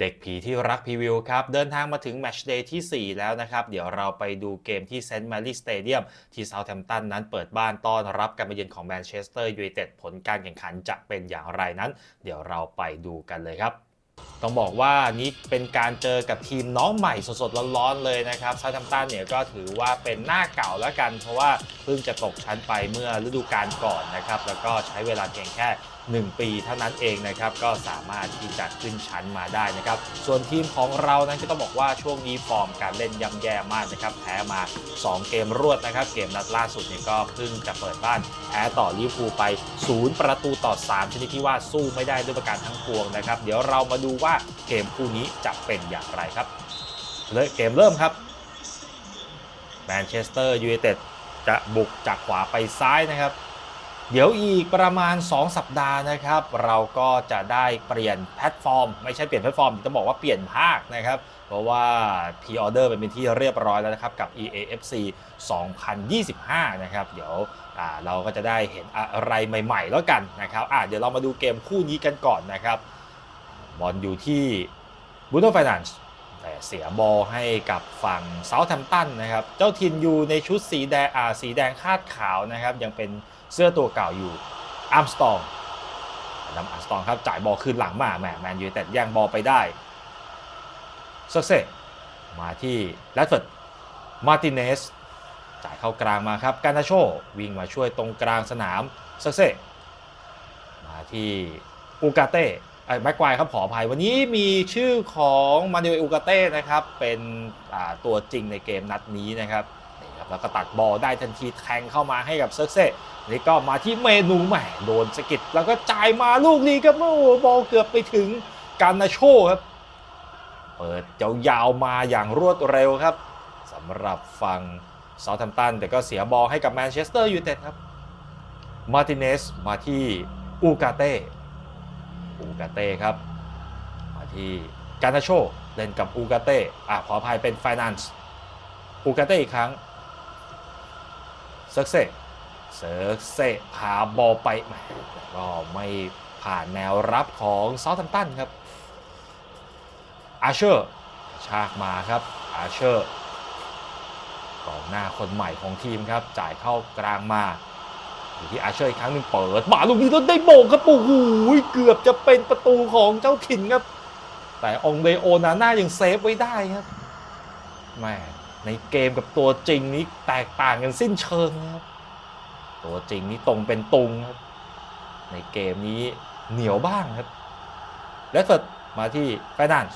เด็กผีที่รักพรีวิวครับ เดินทางมาถึงแมชเดย์ที่ 4 แล้วนะครับ เดี๋ยวเราไปดูเกมที่เซนต์แมรี่สเตเดียมที่เซาท์แฮมป์ตันนั้นเปิดบ้านต้อนรับการมาเยือนของแมนเชสเตอร์ยูไนเต็ดผลการแข่งขันจะเป็นอย่างไรนั้น เดี๋ยวเราไปดูกันเลยครับต้องบอกว่านี่เป็นการเจอกับทีมน้องใหม่สดๆร้อนๆเลยนะครับซา u t แ a มตันเนี่ยก็ถือว่าเป็นหน้าเก่าแล้วกัน เพราะว่าเพิ่งจะตกชั้นไปเมื่อฤดูกาลก่อนนะครับ แล้วก็ใช้เวลาเพียงแค่ 1 ปีเท่านั้นเองนะครับก็สามารถที่จะขึ้นชั้นมาได้นะครับ ส่วนทีมของเรานั้นก็ต้องบอกว่าช่วงนี้ฟอร์มการเล่นย่ำแย่มากนะครับแพ้มา 2 เกมรวดนะครับ เกมนัดล่าสุดเนี่ยก็เพิ่งจะเปิดบ้านแพ้ต่อลิเวอร์พูลไป 0 ประตูต่อ 3 ชนิดที่ว่าสู้ไม่ได้ด้วยประการทั้งปวงนะครับ เดี๋ยวเรามาดูว่าเกมคู่นี้จะเป็นอย่างไรครับเลยเกมเริ่มครับแมนเชสเตอร์ยูไนเต็ดจะบุกจากขวาไปซ้ายนะครับ เดี๋ยวอีกประมาณ 2 สัปดาห์นะครับ เราก็จะได้เปลี่ยนแพลตฟอร์ม ไม่ใช่เปลี่ยนแพลตฟอร์มจะบอกว่าเปลี่ยนภาคนะครับ เพราะว่าพ r ออเดอร์เป็นที่เรียบร้อยแล้วนะครับกับ EAFC 2025 นะครับ เดี๋ยวเราก็จะได้เห็นอะไรใหม่ ๆ แล้วกันนะครับเดี๋ยวเรามาดูเกมคู่นี้กันก่อนนะครับบอลอยู่ที่บูโนไฟนนซ์แต่เสียบอลให้กับฝั่งเซาท์แ m ม t ตันนะครับ เจ้าทินอยู่ในชุดสีแดงสีแดงคาดขาวนะครับ ยังเป็น เสื้อตัวเก่าอยู่อาร์มสตองดัมอาร์มสตองครับจ่ายบอลคืนหลังมาแหมแมนยูแต่แย่งบอลไปได้เซกเซมาที่แรดเฟิร์ดมาติเนสจ่ายเข้ากลางมาครับการนาโชวิ่งมาช่วยตรงกลางสนามเซกเซมาที่อูกาเต้ไอ้แม็กควายครับขออภัยวันนี้มีชื่อของมานูเอลอูกาเต้นะครับเป็นตัวจริงในเกมนัดนี้นะครับนี่ครับแล้วก็ตัดบอลได้ทันทีแทงเข้ามาให้กับเซิร์เซ่ นี่ก็มาที่เมนูใหม่โดนสะกิดแล้วก็จ่ายมาลูกนี้ครับโอ้บอลเกือบไปถึงการนาโชครับ เปิดยาวๆมาอย่างรวดเร็วครับสำหรับฝั่งเซาท์แ m มตันแต่ก็เสียบอลให้กับแมนเชสเตอร์ยูไนเต็ดครับมาติเนสมาที่อูกาเต้อูกาเต้ครับ มาที่กานาโชเล่นกับอูกาเต้อะขออภัยเป็นไฟนนซ์อูกาเต้อีกครั้งเซิร์กเซ เซิร์เซพาบอลไปมแต่ก็ไม่ผ่านแนวรับของซาท์ m ม p ตันครับอาเชอร์ชากมาครับอาเชอร์กองหน้าคนใหม่ของทีมครับ จ่ายเข้ากลางมาอยู่ที่อาเชอร์อีกครั้งหนึ่งเปิดมาลูกนี้ต้นได้โบกครับโอ้โหเกือบจะเป็นประตูของเจ้าถิ่นครับ แต่องเดโอนาน่ายังเซฟไว้ได้ครับแม่ในเกมกับตัวจริงนี้แตกต่างกันสิ้นเชิงครับ ตัวจริงนี้ตรงเป็นตุงครับ ในเกมนี้เหนียวบ้างครับเลสเฟิร์ดมาที่ไฟนาน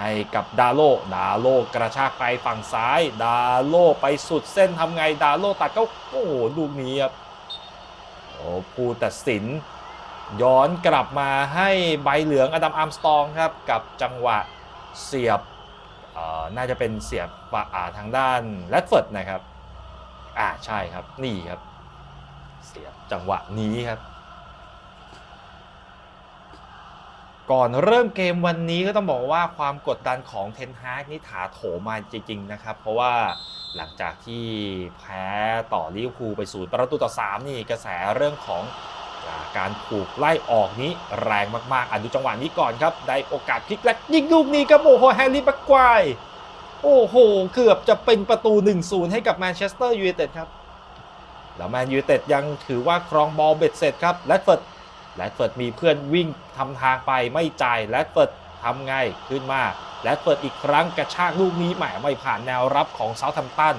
ให้กับดาโลดาโลกระชากไปฝั่งซ้าย ดาโลไปสุดเส้นทำไงดาโลตัดเข้าโอ้โหลูกนี้ครับโอ้ผู้ตัดสิน ย้อนกลับมาให้ใบเหลืองอดัมอาร์มสตองครับ กับจังหวะเสียบน่าจะเป็นเสียบทางด้านแรดเฟิร์ดนะครับ อ่าใช่ครับ นี่ครับ เสียจังหวะนี้ครับ ก่อนเริ่มเกมวันนี้ก็ต้องบอกว่าความกดดันของเทนฮากนี่ถาโถมมาจริง ๆ นะครับ เพราะว่าหลังจากที่แพ้ต่อลิเวอร์พูลไปศูนย์ประตูต่อ 3 นี่กระแสเรื่องของการถูกไล่ออกนี้แรงมากๆอะดูจังหวะนี้ก่อนครับ ได้โอกาสพลิกแลกยิงลูกนี้ครับโอ้โหแฮร์รี่บ็กควโอ้โห เกือบจะเป็นประตู 1-0 ให้กับแมนเชสเตอร์ยูไนเต็ดครับ แล้วแมนยูเต็ดยังถือว่าครองบอลเบ็ดเสร็จครับแรดเฟิร์ดแรดเฟิร์ดมีเพื่อนวิ่งทำทางไปไม่จ่ายแรดเฟิร์ดทำไงขึ้นมาแรดเฟิร์ดอีกครั้งกระชากลูกนี้แหมไม่ผ่านแนวรับของเซาท์แฮมตัน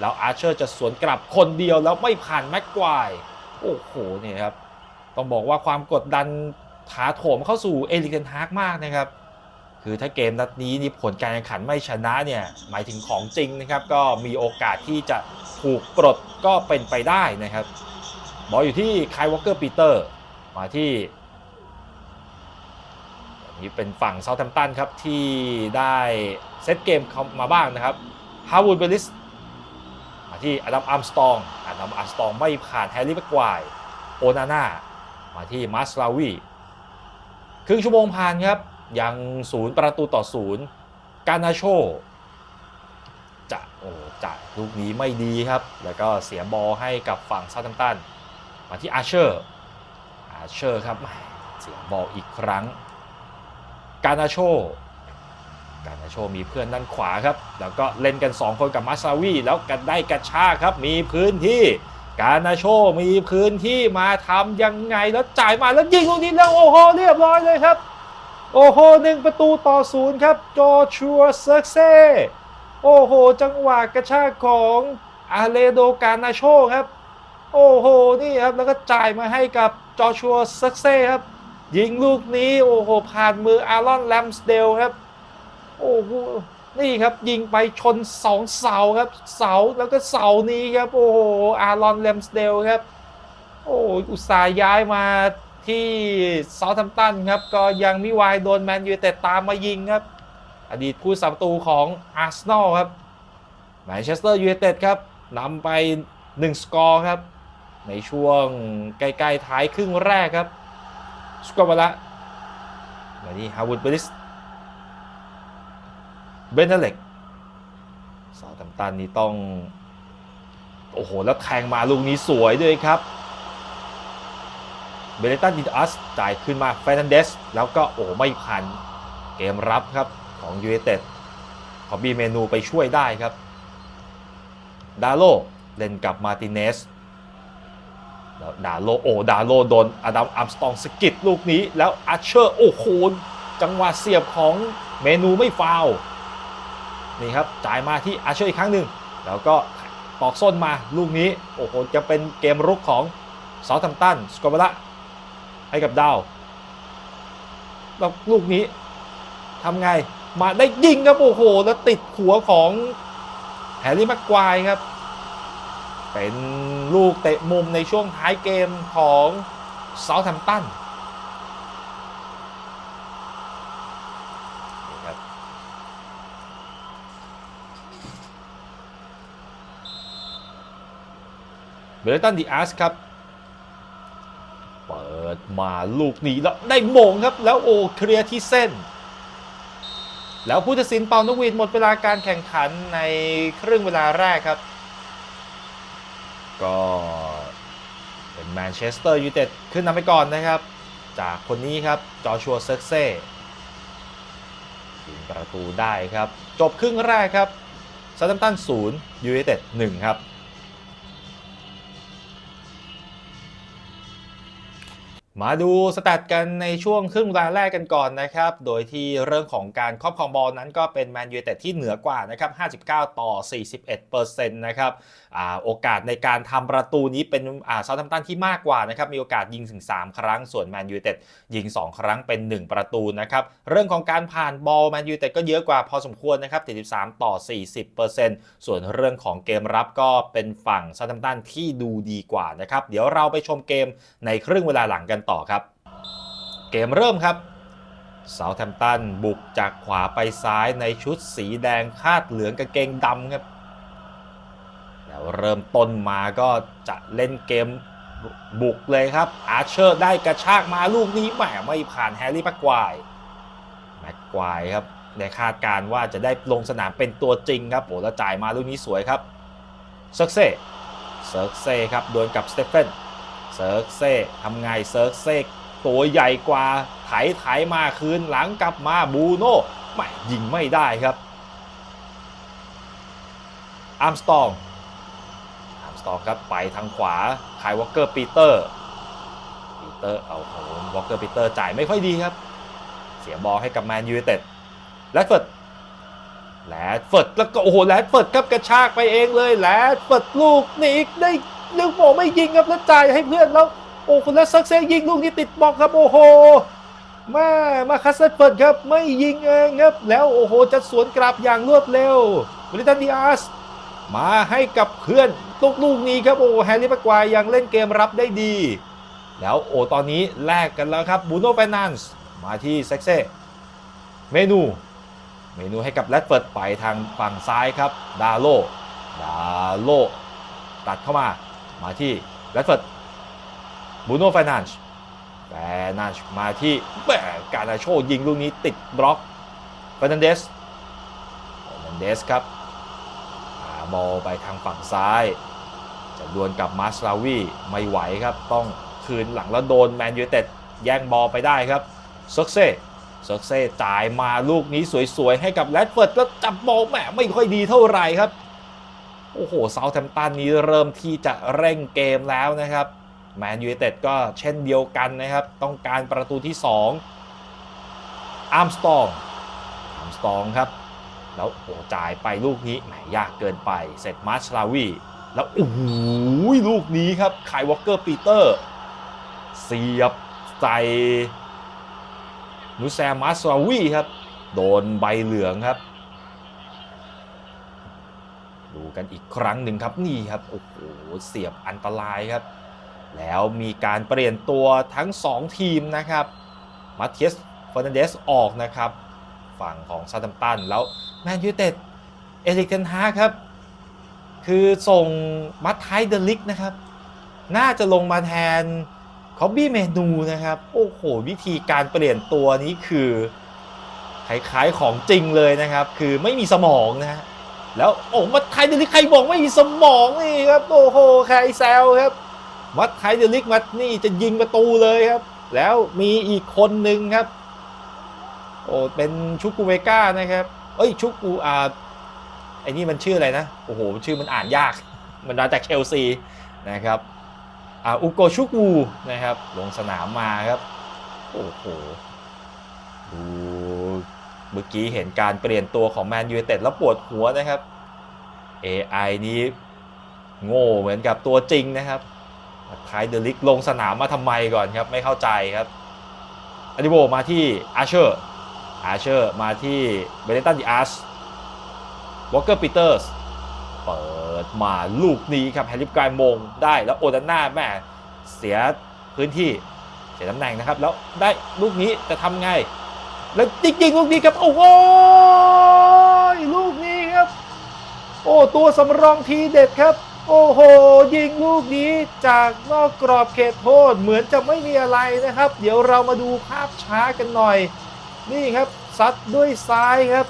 แล้วอาร์เชอร์จะสวนกลับคนเดียวแล้วไม่ผ่านแม็กควายโอ้โหเนี่ยครับต้องบอกว่าความกดดันถาโถมเข้าสู่เอลิกเทนฮากมากนะครับ คือถ้าเกมนัดนี้นี่ผลการแข่งขันไม่ชนะเนี่ยหมายถึงของจริงนะครับ ก็มีโอกาสที่จะ ถูกปลดก็เป็นไปได้นะครับ บอลอยู่ที่ไคลวอลเกอร์ปีเตอร์มาที่นี้เป็นฝั่งเซาท์แ m ม t ตันครับ ที่ได้เซตเกมเขามาบ้างนะครับฮาวูดเบลิสมาที่อดัมอาร์มสตองอดัมอาร์มสตองไม่ผ่านแฮร์รี่แม็กควายโอนาน่ามาที่มาสลาวีครึ่งชั่วโมงผ่านครับ ยังศูนย์ประตูต่อศูนย์กานาโช โอ้จะลูกนี้ไม่ดีครับ แล้วก็เสียบอลให้กับฝั่งซาท์แ m มตัน มาที่อาร์เชอร์ อาเชอร์ครับ เสียบอลอีกครั้ง กานาโช การาโชมีเพื่อนด้านขวาครับ แล้วก็เล่นกัน 2 คนกับมาซาวีแล้วกันได้กระชากครับ มีพื้นที่ กานาโชมีพื้นที่มาทำยังไงแล้วจ่ายมาแล้วยิงลูกนี้แล้วโอ้โหเรียบร้อยเลยครับ โอ้โหหนึ่งประตูต่อศูนย์ครับจอชัวเซิร์กเซ โอ้โห จังหวะกระชากของอาเลโดกานาโชครับ โอ้โห นี่ครับ แล้วก็จ่ายมาให้กับจอชัวเซิร์กเซ่ครับ ยิงลูกนี้ โอ้โห ผ่านมืออารอนแลมสเดลครับ โอ้โห นี่ครับยิงไปชนสองเสาครับ เสาแล้วก็เสานี้ครับ โอ้โห อารอนแลมสเดลครับ โอ้อุตส่าห์ย้ายมาที่เซาท์แฮมตันครับ ก็ยังมิวายโดนแมนยูแต่ตามมายิงครับ อดีตผู้สาประตูของอาร์เซนอลครับแมนเชสเตอร์ยูไนเต็ดครับนำไป 1 สกอร์ครับ ในช่วงใกล้ๆท้ายครึ่งแรกครับสกอร์มาละมานี่ฮาวูดเบริสเบนเนเล็กเซาท์แฮมตันนี่ต้อง โอ้โห แล้วแทงมาลูกนี้สวยด้วยครับเบเลตันดิอัสจ่ายขึ้นมาเฟรนันเดส แล้วก็โอ้ไม่ผ่านเกมรับครับ ของยู i นเต็ดขอบีเมนูไปช่วยได้ครับ ดาโลเล่นกับมาติเนสแล้วดาโลโอ้ดาโลโดนอดัมอัมสตองสกิดลูกนี้แล้วอาเชอร์โอ้โหจังหวะเสียบของเมนูไม่ฟาวนี่ครับจ่ายมาที่อาเชอร์อีกครั้งหนึ่งแล้วก็ตอกส้นมาลูกนี้โอ้โหจะเป็นเกมรุกของเซาท์แฮมตันสกอร์บละให้กับดาวแล้วลูกนี้ทำไง มาได้ยิงครับโอ้โห แล้วติดหัวของแฮร์รี่แม็กควายครับ เป็นลูกเตะมุมในช่วงท้ายเกมของเซาท์แฮมป์ตันเบรตันดีอาร์สครับ เปิดมาลูกนี้แล้วได้มงครับ แล้วโอเคลียร์ที่เส้น แล้วผู้ตัดสินเป่านกหวีดหมดเวลาการแข่งขันในครึ่งเวลาแรกครับ ก็เป็นแมนเชสเตอร์ยูไนเต็ดขึ้นนำไปก่อนนะครับ จากคนนี้ครับจอชัวเซร์กเซ่ยิงประตูได้ครับ จบครึ่งแรกครับซาตัมตัน0ยูไนเต็ด1ครับ มาดูสแตทกันในช่วงครึ่งเวลาแรกกันก่อนนะครับ โดยที่เรื่องของการครอบครองบอลนั้นก็เป็นแมนยูแต่ที่เหนือกว่านะครับ 59 ต่อ 41%นะครับ โอกาสในการทำประตูนี้เป็นเซาท์แฮมตันที่มากกว่านะครับมีโอกาสยิงถึง 3 ครั้งส่วนแมนยูเต็ดยิง 2 ครั้งเป็น 1 ประตูนะครับเรื่องของการผ่านบอลแมนยูเต็ดก็เยอะกว่าพอสมควรนะครับ73 ต่อ 40%ส่วนเรื่องของเกมรับก็เป็นฝั่งเซาท์แฮมตันที่ดูดีกว่านะครับเดี๋ยวเราไปชมเกมในครึ่งเวลาหลังกันต่อครับ เกมเริ่มครับเซาท์แฮมตันบุกจากขวาไปซ้ายในชุดสีแดงคาดเหลืองกางเกงดำครับ แล้วเริ่มต้นมาก็จะเล่นเกมบุกเลยครับ อาร์เชอร์ได้กระชากมาลูกนี้แหมไม่ผ่านแฮร์รี่แม็กควายแม็กควายครับในคาดการว่าจะได้ลงสนามเป็นตัวจริงครับโอ้แล้วจ่ายมาลูกนี้สวยครับเซิร์กเซ่เซิร์กเซ่ครับดวลกับสเตเฟนเซิร์กเซ่ทำไงเซิร์กเซ่ตัวใหญ่กว่าไถไถมาคืนหลังกลับมาบูโน่ไม่ยิงไม่ได้ครับอาร์มสตอง สตองครับไปทางขวาคายวอลเกอร์ปีเตอร์ปีเตอร์เอาโหวอลเกอร์ปีเตอร์จ่ายไม่ค่อยดีครับ เสียบอลให้กับแมนยูไนเต็ดแลดเฟิร์ดแลดเฟิร์ดแล้วก็โอ้โหแลดเฟิร์ดครับกระชากไปเองเลยแลดเฟิร์ดลูกนี้ได้ลูกโมไม่ยิงครับแล้วจ่ายให้เพื่อนแล้วโอ้คนละซักเซยิงลูกนี้ติดบล็อกครับโอ้โหแม่มาคัสเซตเฟิร์ดครับไม่ยิงเองครับแล้วโอ้โหจะสวนกลับอย่างรวดเร็วบริตันดิอาสมาให้กับเพื่อน ลูกลูกนี้ครับโอ้แฮร์รี่แม็กวายยังเล่นเกมรับได้ดี แล้วโอ้ตอนนี้แลกกันแล้วครับบูโน่แฟนนันส์มาที่เซ็กเซ่เมนู เมนูให้กับแรดเฟิร์ดไปทางฝั่งซ้ายครับดาโลดาโลตัดเข้ามามาที่แรดเฟิร์ดบูโน่แฟนนันส์แฟนนันส์มาที่แหมการาโชยิงลูกนี้ติดบล็อกเฟรนันเดสเฟรนันเดสครับหาบอลไปทางฝั่งซ้าย จะดวลกับมาสลาวีไม่ไหวครับ ต้องคืนหลังแล้วโดนแมนยูเต็ดแย่งบอลไปได้ครับเซิร์กเซ่เซิร์กเซ่จ่ายมาลูกนี้สวยๆ ให้กับแรดเฟิร์ดแล้วจับบอลแหมไม่ค่อยดีเท่าไหร่ครับ โอ้โหเซาท์แ m มตันนี้เริ่มที่จะเร่งเกมแล้วนะครับแมนยูเต็ดก็เช่นเดียวกันนะครับ ต้องการประตูที่ 2 อาร์มสตองอาร์มสตองครับ แล้วโอ้จ่ายไปลูกนี้แหมยากเกินไปเสร็จมาร์ชลาวี แล้วโอ้โหลูกนี้ครับไคายวอลเกอร์ปีเตอร์ เสียบใส่นูแซมมาร์ชลาวีครับ โดนใบเหลืองครับ ดูกันอีกครั้งหนึ่งครับนี่ครับ โอ้โห เสียบอันตรายครับ แล้วมีการเปลี่ยนตัวทั้ง 2 ทีมนะครับมาเทียสฟอร์นันเดสออกนะครับ ฝั่งของซาตัมตันแล้วแมนยูเต็ดเอริกเทนฮาครับ คือส่งมัตไทเดลิกนะครับ น่าจะลงมาแทนคอบบี้เมนูนะครับ โอ้โห วิธีการเปลี่ยนตัวนี้คือคล้ายๆของจริงเลยนะครับ คือไม่มีสมองนะฮะแล้วโอ้มัดไทเดลิกใครบอกไม่มีสมองนี่ครับโอ้โหใครแซวครับมัดไทเดลิกมัดนี่จะยิงประตูเลยครับ แล้วมีอีกคนหนึ่งครับ โอ้เป็นชุกูเวก้านะครับ เอ้ยชุกกูอ่า ไอ้นี่มันชื่ออะไรนะ โอ้โห ชื่อมันอ่านยาก มันมาจากเชลซีนะครับอ่าอุโกชุกูนะครับ ลงสนามมาครับ โอ้โห ดูเมื่อกี้เห็นการเปลี่ยนตัวของแมนยูเต็ดแล้วปวดหัวนะครับ AI นี้โง่เหมือนกับตัวจริงนะครับไทยเดลิกลงสนามมาทำไมก่อนครับ ไม่เข้าใจครับอดิโบมาที่อาเชอร์อาเชอร์มาที่เบเนตันดิอาส วอลเกอร์ปีเตอร์สเปิดมาลูกนี้ครับแฮร์รี่กายมงได้แล้วโอดาน่าแม่เสียพื้นที่เสียตำแหน่งนะครับ แล้วได้ลูกนี้จะทำไง แล้วจริงๆลูกนี้ครับ โอ้โหลูกนี้ครับ โอ้ตัวสำรองทีเด็ดครับโอ้โห ยิงลูกนี้จากนอกกรอบเขตโทษเหมือนจะไม่มีอะไรนะครับ เดี๋ยวเรามาดูภาพช้ากันหน่อย นี่ครับซัดด้วยซ้ายครับ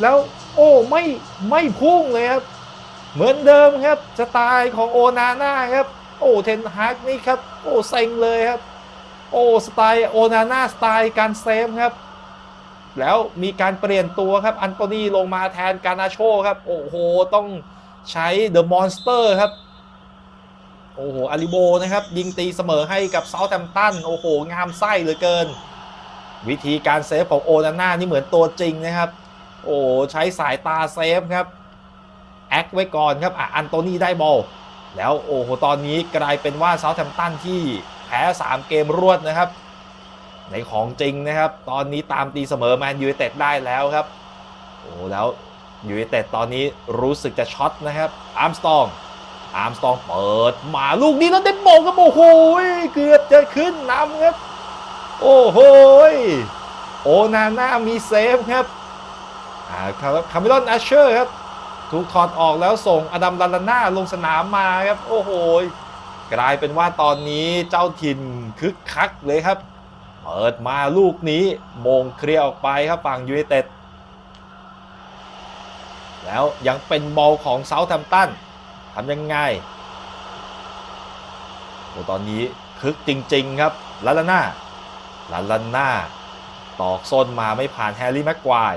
แล้วโอ้ไม่ไม่พุ่งเลยครับ เหมือนเดิมครับสไตล์ของโอนาน่าครับ โอ้เทนฮากนี่ครับ โอ้เซ็งเลยครับ โอ้สไตล์โอนาน่าสไตล์การเซฟครับ แล้วมีการเปลี่ยนตัวครับอันโตนีลงมาแทนกานาโชครับ โอ้โหต้องใช้เดอะมอนสเตอร์ครับโอ้โหอาริโบนะครับ ยิงตีเสมอให้กับเซาท์แ m มตัน โอ้โห งามไส้เหลือเกิน วิธีการเซฟของโอนาน่านี่เหมือนตัวจริงนะครับ โอ้โหใช้สายตาเซฟครับแอคไว้ก่อนครับอะอันโตนีได้บอลแล้วโอ้โหตอนนี้กลายเป็นว่าเซาท์แ m มตันที่แพ้ 3 เกมรวดนะครับ ในของจริงนะครับ ตอนนี้ตามตีเสมอแมนยูไนเต็ดได้แล้วครับโอ้แล้วยูไนเต็ดตอนนี้รู้สึกจะช็อตนะครับอาร์มสตองอาร์มสตองเปิดมาลูกนี้แล้วได้โมงครับโอ้โหเกือบจะขึ้นนำครับ โอ้โหโอนาน่ามีเซฟครับ อ่าคาร์เมลอนอาเชอร์ครับถูกถอดออกแล้วส่งอดัมลาลาน่าลงสนามมาครับ โอ้โห กลายเป็นว่าตอนนี้เจ้าถิ่นคึกคักเลยครับ เปิดมาลูกนี้มงเคลียร์ออกไปครับฝั่งยูไนเต็ดแล้วยังเป็นบอลของเซาท์แ m มตันทำยังไงโอ้ตอนนี้คึกจริง ๆ ครับลาลาน่าลาลาน่าตอกส้นมาไม่ผ่านแฮร์รี่แม็กควาย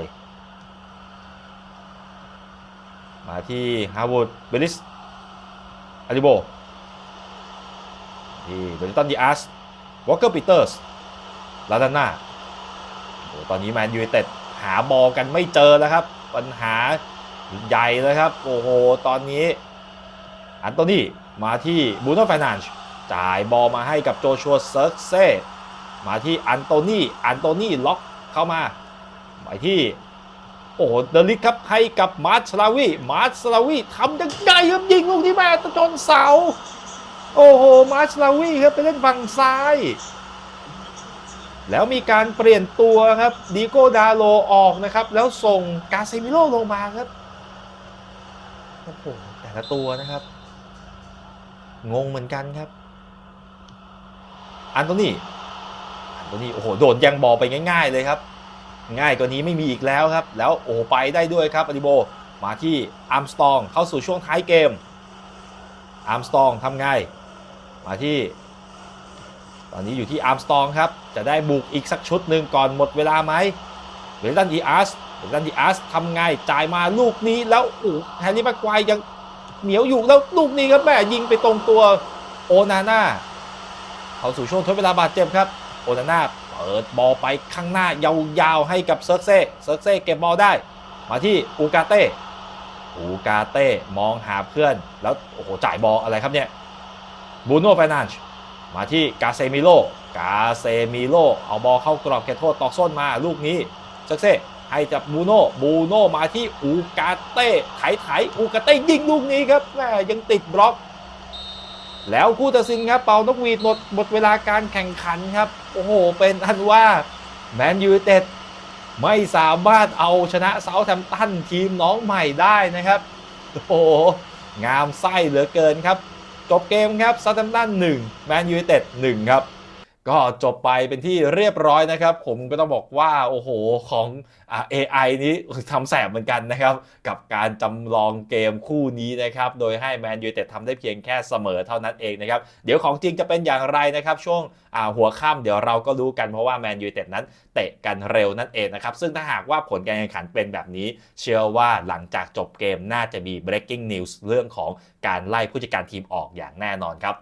มาที่ฮาร์วูดเบลิสอาริโบที่เบลตันดีอาสวอลเกอร์ปีเตอร์สลาดาน่าโอ้ตอนนี้แมนยูไนเต็ดหาบอลกันไม่เจอแล้วครับ ปัญหาใหญ่เลยครับ โอ้โห ตอนนี้ อันโตนี่มาที่บูโน่ไฟนานช์จ่ายบอลมาให้กับโจชัวเซิร์กเซ่มาที่อันโตนี่อันโตนี่ล็อกเข้ามาไปที่ โอ้เดลิกครับให้กับมาร์ชลาวีมาร์ชลาวีทำยังไงครับยิงลูกนี้แม่จนเสา โอ้โห มาร์ชลาวีครับไปเล่นฝั่งซ้าย แล้วมีการเปลี่ยนตัวครับดีโกดาโลออกนะครับ แล้วส่งกาเซมิโลลงมาครับโอ้โหแต่ละตัวนะครับ งงเหมือนกันครับ อันโตนี่อันโตนี่โอ้โห โดนยังบอลไปง่าย ๆ เลยครับ ง่ายกว่านี้ไม่มีอีกแล้วครับ แล้วโอ้ไปได้ด้วยครับอดิโบ มาที่อาร์มสตองเข้าสู่ช่วงท้ายเกมอาร์มสตองทำไงมาที่ ตอนนี้อยู่ที่อาร์มสตองครับ จะได้บุกอีกสักชุดหนึ่งก่อนหมดเวลาไหมเวลันดีอาร์สเวลันดีอาร์สทำไงจ่ายมาลูกนี้แล้วโอ้แฮร์รี่แม็กควายยังเหนียวอยู่แล้วลูกนี้ครับแม่ยิงไปตรงตัวโอนาน่าเข้าสู่ช่วงทดเวลาบาดเจ็บครับโอนาน่า เปิดบอลไปข้างหน้ายาวๆให้กับเซิร์กเซ่เซิร์กเซ่เก็บบอลได้ มาที่อูกาเต้อูกาเต้มองหาเพื่อน แล้วโอ้โหจ่ายบอลอะไรครับเนี่ยบูโน่ไฟนานช์มาที่กาเซมิโลกาเซมิโลเอาบอลเข้ากรอบเขตโทษตอกส้นมาลูกนี้เซักเซ่ให้จับบูโน่บูโน่มาที่อูกาเต้ไถไถอูกาเต้ยิงลูกนี้ครับแม่ยังติดบล็อก แล้วผู้ตัดสินครับเป่านกหวีดหมดหมดเวลาการแข่งขันครับ โอ้โห เป็นอันว่าแมนยูเต็ดไม่สามารถเอาชนะเซาท์แฮมป์ตันทีมน้องใหม่ได้นะครับ โอ้โห งามไส้เหลือเกินครับ จบเกมครับเซาท์แฮมป์ตัน1แมนยูเต็ด1ครับ ก็จบไปเป็นที่เรียบร้อยนะครับ ผมก็ต้องบอกว่าโอ้โหของอ AI นี้ทำแสบเหมือนกันนะครับ กับการจำลองเกมคู่นี้นะครับ โดยให้แมนยูเต็ดทำได้เพียงแค่เสมอเท่านั้นเองนะครับ เดี๋ยวของจริงจะเป็นอย่างไรนะครับ ช่วงหัวค่ำเดี๋ยวเราก็รู้กันเพราะว่าแมนยูเต็ดนั้นเตะกันเร็วนั่นเองนะครับ ซึ่งถ้าหากว่าผลการแข่งขันเป็นแบบนี้ เชื่อว่าหลังจากจบเกมน่าจะมี breaking news เรื่องของการไล่ผู้จัดการทีมออกอย่างแน่นอนครับ